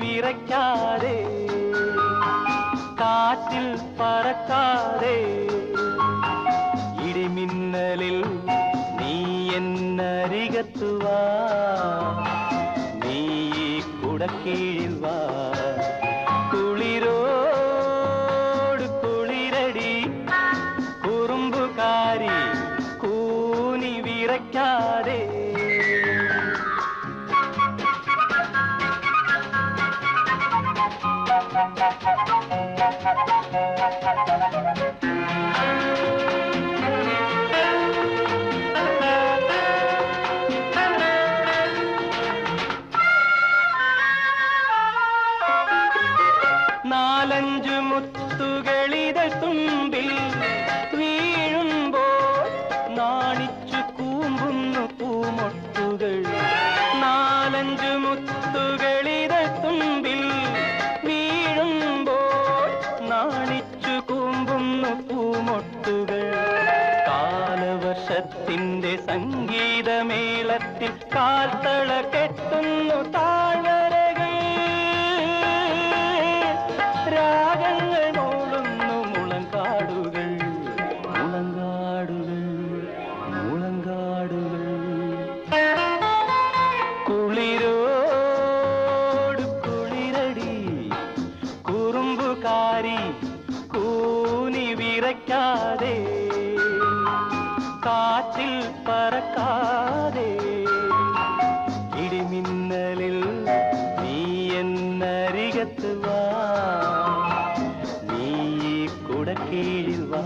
വിറയ്ക്കാതെ കാറ്റിൽ പറക്കാതെ ഇടിമിന്നലിൽ നീ എന്നരികത്തുവാ നീ ഈ കുടക്കീഴിൽ വാ. കുളിരോട് കുളിരടി കുറുമ്പുകാരി കൂനി വിറയ്ക്കാതെ നാലഞ്ചു മുത്തുകളിത തുമ്പിൽ വീഴുമ്പോൾ നാണിച്ചു കൂമ്പുന്നു പൂമൊട്ടുകൾ. നാലഞ്ചു മുത്തുകളിത തുമ്പിൽ വീഴുമ്പോൾ നാണിച്ചു കൂമ്പുന്നു പൂമൊട്ടുകൾ. കാലവർഷത്തിന്റെ സംഗീതമേളത്തിൽ കാൽത്തള കെട്ടുന്നു വിറയ്ക്കാതെ കാറ്റിൽ പറക്കാതെ ഇടിമിന്നലിൽ നീ എന്നരികത്ത് നീ ഈ കുടക്കീഴിൽ വാ.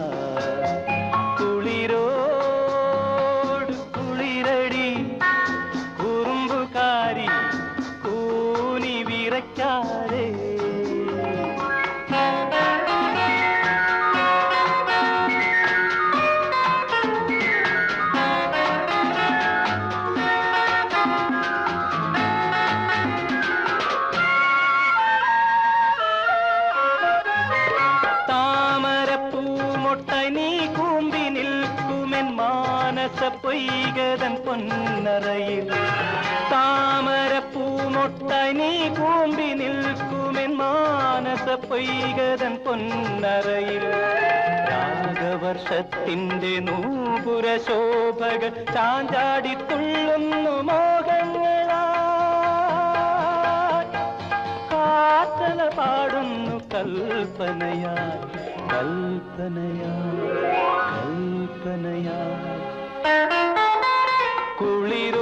മാനസ പൊയ്കതൻ പൊന്നറയിൽ. താമരപ്പൂമൊട്ട നീ കൂമ്പി നിൽക്കുമെൻ മാനസ പൊയ്കതൻ പൊന്നറയിൽ. രാഗവർഷത്തിന്റെ നൂപുര ശോഭകൾ ചാഞ്ചാടിത്തുള്ളുന്നു മോഹങ്ങളാ കാറ്റല പാടുന്നു കൽപ്പനയാ കൽപ്പനയാ കൽപ്പനയായി കുളിരോട്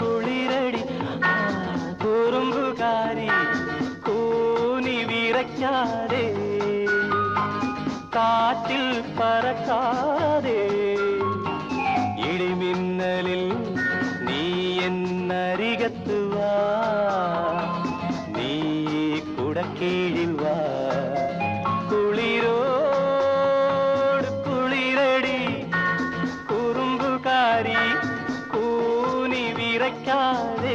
കുളിരടി കുറുമ്പുകാരി കൂനി വിറയ്ക്കാതെ കാറ്റിൽ പറക്കാതെ. ഇടിമിന്നലിൽ നീ എന്നരികത്ത് നീ കുടക്കീഴിൽ വാ. കുറുമ്പുകാരി കൂനി വിറയ്ക്കാതെ